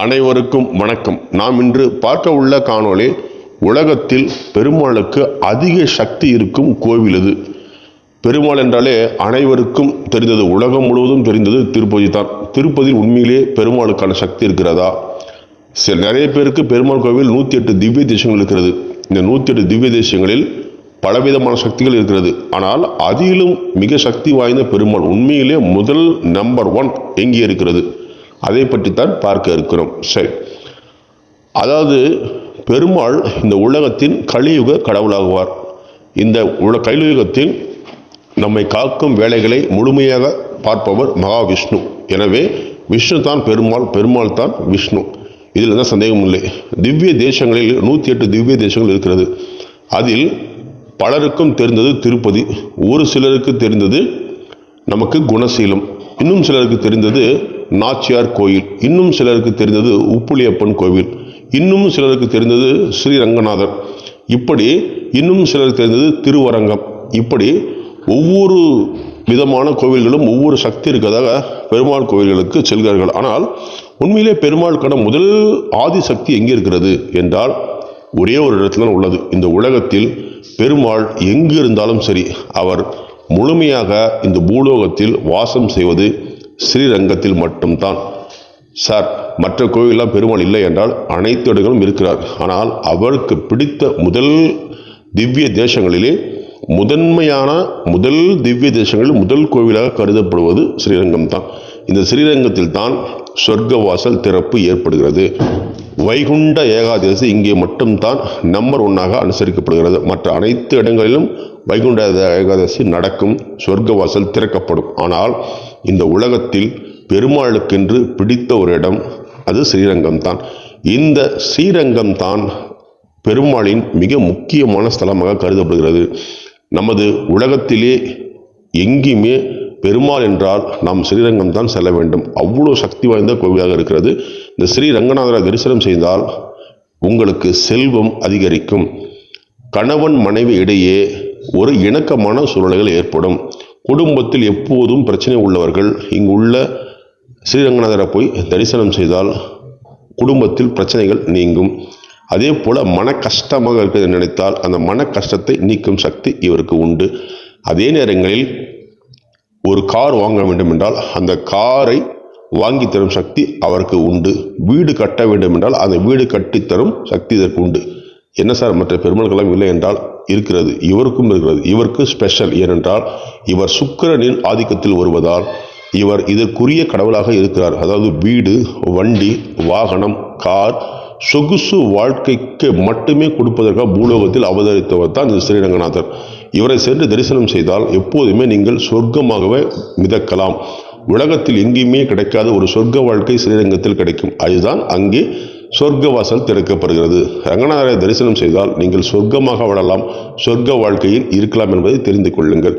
அனைவருக்கும் வணக்கம். நாம் இன்று பார்க்க உள்ள காணொளி உலகத்தில் பெருமாளுக்கு அதிக சக்தி இருக்கும் கோவில் இது பெருமாள் என்றாலே அனைவருக்கும் தெரிந்தது உலகம் முழுவதும் தெரிந்தது திருப்பதி தான். திருப்பதியில் உண்மையிலே பெருமாளுக்கான சக்தி இருக்கிறதா? சில நிறைய பேருக்கு பெருமாள் கோவில் நூற்றி எட்டு திவ்ய தேசங்கள் இருக்கிறது. இந்த நூற்றி எட்டு திவ்ய தேசங்களில் பலவிதமான சக்திகள் இருக்கிறது. ஆனால் அதிலும் மிக சக்தி வாய்ந்த பெருமாள் உண்மையிலே முதல் நம்பர் ஒன் எங்கே இருக்கிறது? அதை பற்றித்தான் பார்க்க இருக்கிறோம். சரி. அதாவது பெருமாள் இந்த உலகத்தின் கலியுக கடவுளாகுவார். இந்த உல கலியுகத்தில் நம்மை காக்கும் வேலைகளை முழுமையாக பார்ப்பவர் மகாவிஷ்ணு. எனவே விஷ்ணு தான் பெருமாள் பெருமாள் தான் விஷ்ணு. இதில் தான் சந்தேகம் இல்லை. திவ்ய தேசங்களில் நூற்றி எட்டு திவ்ய தேசங்கள் இருக்கிறது. அதில் பலருக்கும் தெரிந்தது திருப்பதி. ஒரு சிலருக்கு தெரிந்தது நமக்கு குணசீலம். இன்னும் சிலருக்கு தெரிந்தது நாச்சியார் கோயில் இன்னும் சிலருக்கு தெரிந்தது உப்புளியப்பன் கோவில் இன்னும் சிலருக்கு தெரிந்தது ஸ்ரீரங்கநாதர். இப்படி இன்னும் சிலருக்கு தெரிந்தது திருவரங்கம். இப்படி ஒவ்வொரு விதமான கோவில்களும் ஒவ்வொரு சக்தி இருக்கிறதாக பெருமாள் கோவில்களுக்கு செல்கிறார்கள். ஆனால் உண்மையிலே பெருமாளுக்கான முதல் ஆதி சக்தி எங்கே இருக்கிறது என்றால் ஒரே ஒரு இடத்துல தான் உள்ளது. இந்த உலகத்தில் பெருமாள் எங்கு இருந்தாலும் சரி அவர் முழுமையாக இந்த பூலோகத்தில் வாசம் செய்வது ஸ்ரீரங்கத்தில் மட்டும்தான். சார் மற்ற கோவிலெல்லாம் பெருமாள் இல்லை என்றால் அனைத்து இடங்களும் இருக்கிறார். ஆனால் அவருக்கு பிடித்த முதல் திவ்ய தேசங்களிலே முதன்மையான முதல் திவ்ய தேசங்களில் முதல் கோவிலாக கருதப்படுவது ஸ்ரீரங்கம் தான் இந்த ஸ்ரீரங்கத்தில் தான் சொர்க்கவாசல் திறப்பு ஏற்படுகிறது. வைகுண்ட ஏகாதசி இங்கே மட்டும்தான் நம்பர் ஒன்னாக அனுசரிக்கப்படுகிறது. மற்ற அனைத்து இடங்களிலும் வைகுண்ட ஏகாதசி நடக்கும் சொர்க்கவாசல் திறக்கப்படும். ஆனால் இந்த உலகத்தில் பெருமாளுக்கென்று பிடித்த ஒரு இடம் அது ஸ்ரீரங்கம் தான் இந்த ஸ்ரீரங்கம் தான் பெருமாளின் மிக முக்கியமான ஸ்தலமாக கருதப்படுகிறது. நமது உலகத்திலே எங்கேயுமே பெருமாள் என்றால் நாம் ஸ்ரீரங்கம் தான் செல்ல வேண்டும். அவ்வளோ சக்தி வாய்ந்த கோவிலாக இருக்கிறது. இந்த ஸ்ரீரங்கநாதரை தரிசனம் செய்தால் உங்களுக்கு செல்வம் அதிகரிக்கும். கணவன் மனைவி இடையே ஒரு இணக்கமான சூழ்நிலைகள் ஏற்படும். குடும்பத்தில் எப்போதும் பிரச்சனை உள்ளவர்கள் இங்கு உள்ள ஸ்ரீரங்கநாதரை போய் தரிசனம் செய்தால் குடும்பத்தில் பிரச்சனைகள் நீங்கும். அதே போல் மன கஷ்டமாக இருக்கிறது நினைத்தால் அந்த மன கஷ்டத்தை நீக்கும் சக்தி இவருக்கு உண்டு. அதே நேரங்களில் ஒரு கார் வாங்க வேண்டும் என்றால் அந்த காரை வாங்கி தரும் சக்தி அவருக்கு உண்டு. வீடு கட்ட வேண்டும் என்றால் அந்த வீடு கட்டித்தரும் சக்தி இதற்கு உண்டு. என்ன சார் மற்ற பெருமாள்களும் இல்லை என்றால் இருக்கிறது இவருக்கும் இருக்கிறது. இவருக்கு ஸ்பெஷல் ஏனென்றால் இவர் சுக்கரனின் ஆதிக்கத்தில் வருவதால் இவர் இதற்குரிய கடவுளாக இருக்கிறார். அதாவது வீடு வண்டி வாகனம் கார் சொகுசு வாழ்க்கைக்கு மட்டுமே கொடுப்பதற்காக பூலோகத்தில் அவதரித்தவர் தான் இந்த ஸ்ரீரங்கநாதர். இவரை சென்று தரிசனம் செய்தால் எப்போதுமே நீங்கள் சொர்க்கமாகவே மிதக்கலாம். உலகத்தில் எங்கேயுமே கிடைக்காத ஒரு சொர்க்க வாழ்க்கை ஸ்ரீரங்கத்தில் கிடைக்கும். அதுதான் அங்கே சொர்க்க வாசல் திறக்கப்படுகிறது. ரங்கநாதரை தரிசனம் செய்தால் நீங்கள் சொர்க்கமாக வாழலாம் சொர்க்க வாழ்க்கையில் இருக்கலாம் என்பதை தெரிந்து கொள்ளுங்கள்.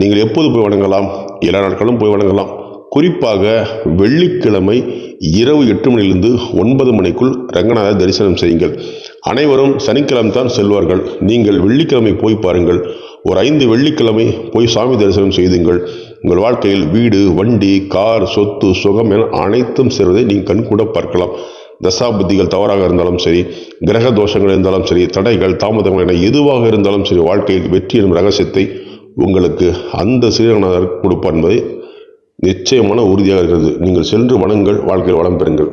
நீங்கள் எப்போது போய் வணங்கலாம்? எல்லா நாட்களும் போய் வணங்கலாம். குறிப்பாக வெள்ளிக்கிழமை இரவு எட்டு மணிலிருந்து ஒன்பது மணிக்குள் ரங்கநாதர் தரிசனம் செய்யுங்கள். அனைவரும் சனிக்கிழமை தான் செல்வார்கள். நீங்கள் வெள்ளிக்கிழமை போய் பாருங்கள். ஒரு ஐந்து வெள்ளிக்கிழமை போய் சாமி தரிசனம் செய்துங்கள். உங்கள் வாழ்க்கையில் வீடு வண்டி கார் சொத்து சுகம் என அனைத்தும் சேர்வதை நீங்கள் கண்கூட பார்க்கலாம். தசாபுத்திகள் தவறாக இருந்தாலும் சரி கிரக தோஷங்கள் இருந்தாலும் சரி தடைகள் தாமதங்கள் என எதுவாக இருந்தாலும் சரி வாழ்க்கையில் வெற்றி எனும் ரகசியத்தை உங்களுக்கு அந்த ஸ்ரீரங்கநாதர் கொடுப்பார் என்பதை நிச்சயமான உறுதியாக இருக்கிறது. நீங்கள் சென்று வணங்கள் வாழ்க்கையில் வளம் பெறுங்கள்.